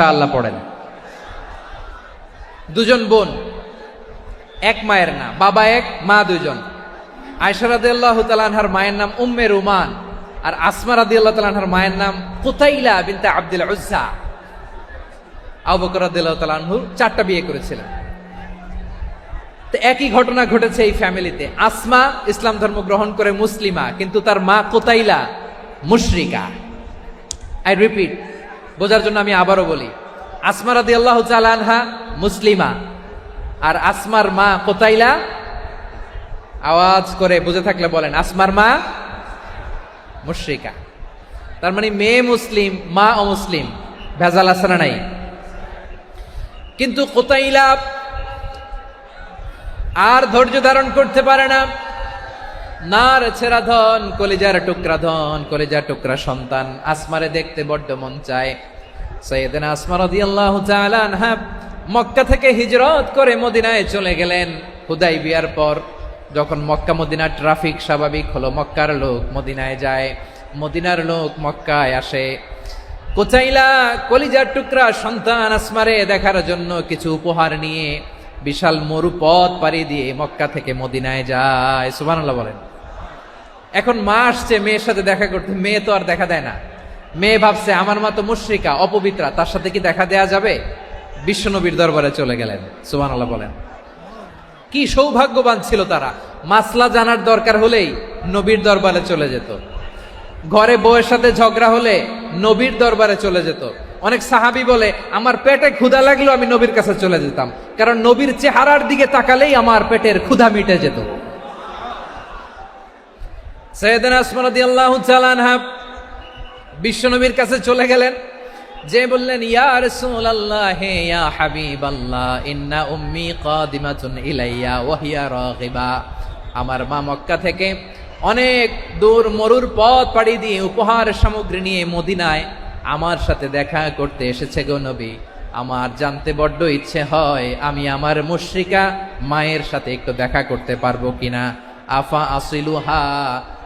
ইনশাআল্লাহ পড়েন। দুজন বোন, এক মায়ের না বাবা এক, মা দুজন আয়সা রাদিয়াল্লাহ তালানহার মায়ের নাম উম্মে রুমান, আর আসমা রাদিয়াল্লাহ তালানহার মায়ের নাম কুতাইলা বিনতে আব্দুল উজ্জা। আবু বকর রাদিয়াল্লাহু চারটা বিয়ে করেছিলেন। তো একই ঘটনা ঘটেছে এই ফ্যামিলিতে। আসমা ইসলাম ধর্ম গ্রহণ করে মুসলিমা, কিন্তু তার মা কোতাইলা মুশরিকা। আই রিপিট বোঝার জন্য আমি আবারও বলি। আসমা রাদি আল্লাহ আনহা মুসলিমা। আর আসমার মা কোতাইলা? আওয়াজ করে বুঝে থাকলে বলেন, আসমার মা মুশ্রিকা। তার মানে মেয়ে মুসলিম, মা অমুসলিম, ভেজাল না নাই? কিন্তু কোতাইলা আর ধৈর্য ধারণ করতে পারে না। নার ছেড়া ধন, কলিজার টুকরা ধন, কলিজার টুকরা সন্তান। আসমারে দেখতে বড্ড মন চায়। সৈয়দিন আসমা রাদিয়াল্লাহু তাআলা আনহা মক্কা থেকে হিজরত করে মদিনায় চলে গেলেন হুদাই বিয়ার পর। যখন মক্কা মদিনার ট্রাফিক স্বাভাবিক হলো, মক্কার লোক মদিনায় যায়। মদিনার লোক মক্কায় আসে। কোচাইলা কলিজার টুকরা সন্তান আসমারে দেখার জন্য কিছু উপহার নিয়ে বিশাল মরু পথ পাড়ি দিয়ে মক্কা থেকে মদিনায় যায়। সুবহানাল্লাহ বলেন। এখন মা আসছে মেয়ের সাথে দেখা করতে, মেয়ে তো আর দেখা দেয় না। মেয়ে ভাবছে, আমার মা তো মুশ্রিকা, অপবিত্রা, তার সাথে কি দেখা দেয়া যাবে? বিশ্বনবীর দরবারে চলে গেলেন, সুবহানাল্লাহ বলেন। কি সৌভাগ্যবান ছিল তারা। মাসলা জানার দরকার হলেই নবীর দরবারে চলে যেত। ঘরে বউয়ের সাথে ঝগড়া হলে নবীর দরবারে চলে যেত। অনেক সাহাবি বলে, আমার পেটে ক্ষুধা লাগলেও আমি নবীর কাছে চলে যেতাম। কারণ নবীর চেহারার দিকে তাকালেই আমার পেটের ক্ষুধা মিটে যেত। সৈয়দিন আসমানদি আল্লাহ চালানহা বিশ্বনবীর কাছে চলে গেলেন। যে বললেন, ইয়া রাসূলুল্লাহ হে ইয়া হাবিবাল্লাহ, ইন্না উম্মি কাদিমাতুন ইলাইয়া, ওয়া হিয়া রাগিবা। আমার মা মক্কা থেকে অনেক দূর মরুর পথ পাড়ি দিয়ে উপহার সামগ্রী নিয়ে মদিনায় আমার সাথে দেখা করতে এসেছে গো নবী। আমার জানতে বড্ড ইচ্ছে হয় আমি আমার মুশ্রিকা মায়ের সাথে একটু দেখা করতে পারব কিনা। আফা আসিলুহা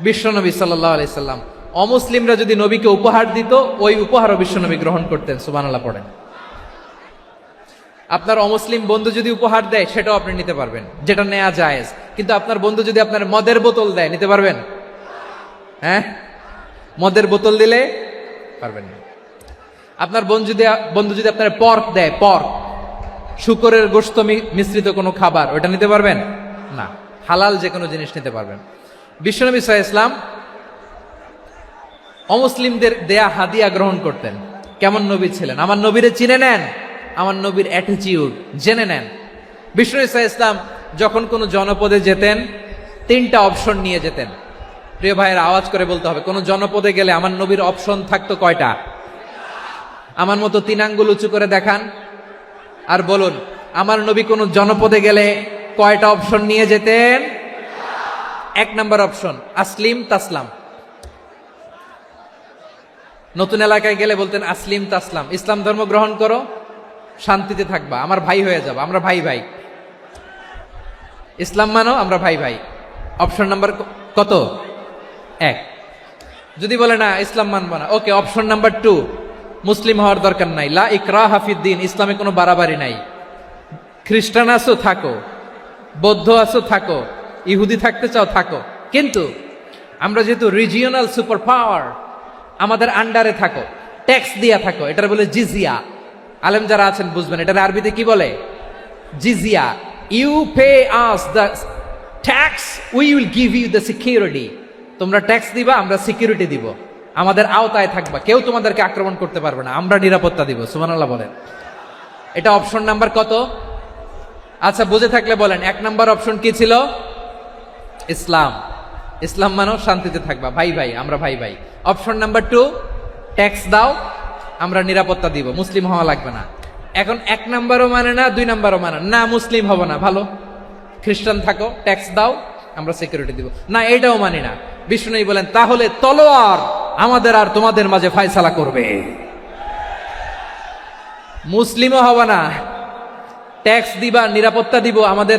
বিশ্বনবী সাল্লাহ আলাইসাল্লাম অমুসলিমরা যদি নবীকে উপহার দিত, ওই উপহারও বিশ্বনবী গ্রহণ করতেন সুবানাল্লাহ পড়েন। আপনার অমুসলিম বন্ধু যদি উপহার দেয়, সেটাও আপনি নিতে পারবেন। যেটা নেওয়া জায়েজ। কিন্তু আপনার বন্ধু যদি আপনার মদের বোতল দেয়, নিতে পারবেন? হ্যাঁ? মদের বোতল দিলে পারবেন না। আপনার বন্ধু যদি বন্ধু যদি আপনার পর্ক দেয়, পর্ক, শুকরের গোস্ত মিশ্রিত কোনো খাবার, ওটা নিতে পারবেন? না। হালাল যে কোনো জিনিস নিতে পারবেন। বিশ্বনবী সাহা ইসলাম অমুসলিমদের দেয়া হাদিয়া গ্রহণ করতেন। কেমন নবী ছিলেন? আমার নবীরে চিনে নেন, আমার নবীর অ্যাটিচিউড জেনে নেন। বিষ্ণু ইসা ইসলাম যখন কোনো জনপদে যেতেন, তিনটা অপশন নিয়ে যেতেন। প্রিয় ভাইয়ের, আওয়াজ করে বলতে হবে, কোনো জনপদে গেলে আমার নবীর অপশন থাকতো কয়টা? আমার মতো তিন আঙ্গুল উঁচু করে দেখান আর বলুন, আমার নবী কোনো জনপদে গেলে কয়টা অপশন নিয়ে যেতেন? এক নাম্বার অপশন, আসলিম তাসলাম। নতুন এলাকায় গেলে বলতেন, আসলিম তাসলাম। ইসলাম ধর্ম গ্রহণ করো, শান্তিতে থাকবা। আমার ভাই হয়ে যাব, আমরা ভাই ভাই। ইসলাম মানো, আমরা ভাই ভাই। অপশন নাম্বার কত? এক। যদি বলে না, ইসলাম মানবো না, ওকে, অপশন নাম্বার টু। মুসলিম হওয়ার দরকার নাই। লা ইকরা হাফিদ্দিন ইসলামে কোনো বাড়াবাড়ি নাই। খ্রিস্টান আছো, থাকো। বৌদ্ধ আছো, থাকো। ইহুদি থাকতে চাও, থাকো। কিন্তু আমরা যেহেতু রিজিওনাল সুপার পাওয়ার আমাদের আন্ডারে থাকো। ট্যাক্স দিয়া থাকো, এটার বলে জিজিয়া আলেম যারা আছেন, বুঝবেন, এটার আরবিতে কি বলে? জিজিয়া you pay us the tax we will give you the security তোমরা ট্যাক্স দিবা, আমরা সিকিউরিটি দিব। আমাদের আওতায় থাকবা। কেউ তোমাদেরকে আক্রমণ করতে পারবে না। আমরা নিরাপত্তা দিব সুমানাল্লাহ বলেন। এটা অপশন নাম্বার কত? আচ্ছা বুঝে থাকলে বলেন, এক নাম্বার অপশন কি ছিল? ইসলাম। ইসলাম মানেও শান্তিতে থাকবা। ভাই ভাই, আমরা ভাই ভাই। অপশন নাম্বার টু ট্যাক্স দাও, আমরা নিরাপত্তা দিব। মুসলিম হওয়া লাগবে না। এখন এক নাম্বারও মানে না, দুই নাম্বারও মানে না। মুসলিম হব না। ভালো? খ্রিস্টান থাকো ট্যাক্স দাও, আমরা সিকিউরিটি দিব। না এটাও মানি না। বিষ্ণু বলেন, তাহলে তলোয়ার আমাদের আর তোমাদের মাঝে ফায়সালা করবে। মুসলিমও হব না। ট্যাক্স দিবা, নিরাপত্তা দিব, আমাদের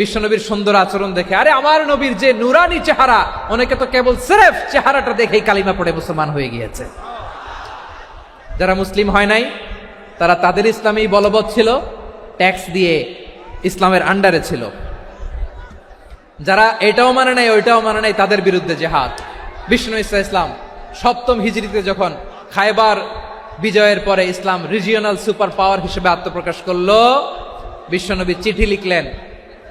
বিশ্বনবীর সুন্দর আচরণ দেখে, আরে আমার নবীর যে নুরানি চেহারা, অনেকে তো কেবল সেরেফ চেহারাটা দেখেই কালিমা পড়ে মুসলমান হয়ে গিয়েছে। যারা মুসলিম হয় নাই, তারা তাদের ইসলামেই বলবৎ ছিল, ট্যাক্স দিয়ে ইসলামের আন্ডারে ছিল। যারা এটাও মানে নাই, ওইটাও মানে নাই, তাদের বিরুদ্ধে জেহাদ। বিষ্ণু ইসা ইসলাম সপ্তম হিজড়িতে যখন খায়বার বিজয়ের পরে ইসলাম রিজিওনাল সুপার পাওয়ার হিসেবে আত্মপ্রকাশ করল বিশ্বনবী চিঠি লিখলেন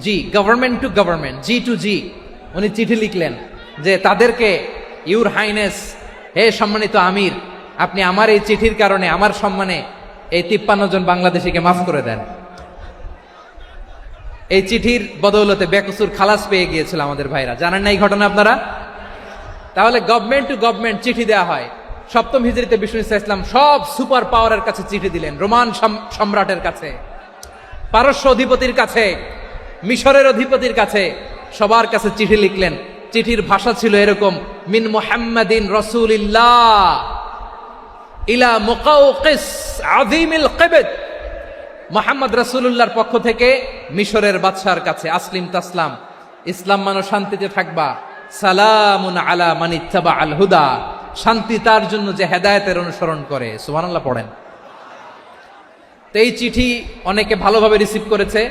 G government to government G to G উনি চিঠি লিখলেন যে, তাদেরকে ইউর হাইনেস হে সম্মানিত আমির, আপনি আমার এই চিঠির কারণে, আমার সম্মানে এই তিপ্পান্ন জন বাংলাদেশিকে মাফ করে দেন। এই চিঠির বদৌলতে বেকসুর খালাস পেয়ে গিয়েছিল আমাদের ভাইরা। জানেন না এই ঘটনা আপনারা? তাহলে গভর্নমেন্ট টু গভর্নমেন্ট চিঠি দেওয়া হয়। সপ্তম হিজড়িতে বিষ্ণু ইসলাম সব সুপার পাওয়ারের কাছে চিঠি দিলেন, রোমান সাম- সম্রাটের কাছে, পারস্য অধিপতির কাছে। মিশরের অধিপতির কাছে সবার কাছে চিঠি লিখলেন। চিঠির ভাষা ছিল এরকম, মিন মুহাম্মাদিন রসুলিল্লাহ ইলা মুকাউকিস আযীমিল কিবত। মোহাম্মদ রাসূলুল্লাহর পক্ষ থেকে মিশরের বাদশার কাছে আসলিম তাসলাম, ইসলাম মানো শান্তিতে থাকবা, সালামুন আলা মানিত্তাবা আল হুদা। শান্তি তার জন্য যে হেদায়েতের অনুসরণ করে। সুবহানাল্লাহ, পড়েন। তো এই চিঠি অনেকে ভালোভাবে রিসিভ করেছে।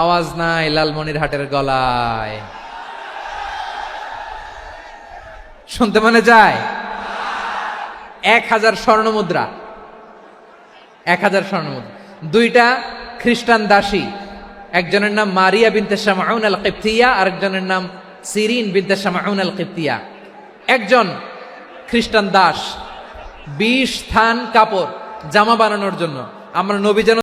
আওয়াজ নাই লালমনির হাটের গলায়। শুনতে মনে যায় এক হাজার স্বর্ণ মুদ্রা। এক হাজার স্বর্ণমুদ্রা দুইটা খ্রিস্টান দাসী। একজনের নাম মারিয়া বিনতে শামাউন আল কিপ্তিয়া আরেকজনের নাম সিরিন বিনতে শামাউন আল কিপ্তিয়া একজন খ্রিস্টান দাস। বিশ থান কাপড়, জামা বানানোর জন্য। আমরা নবী যেন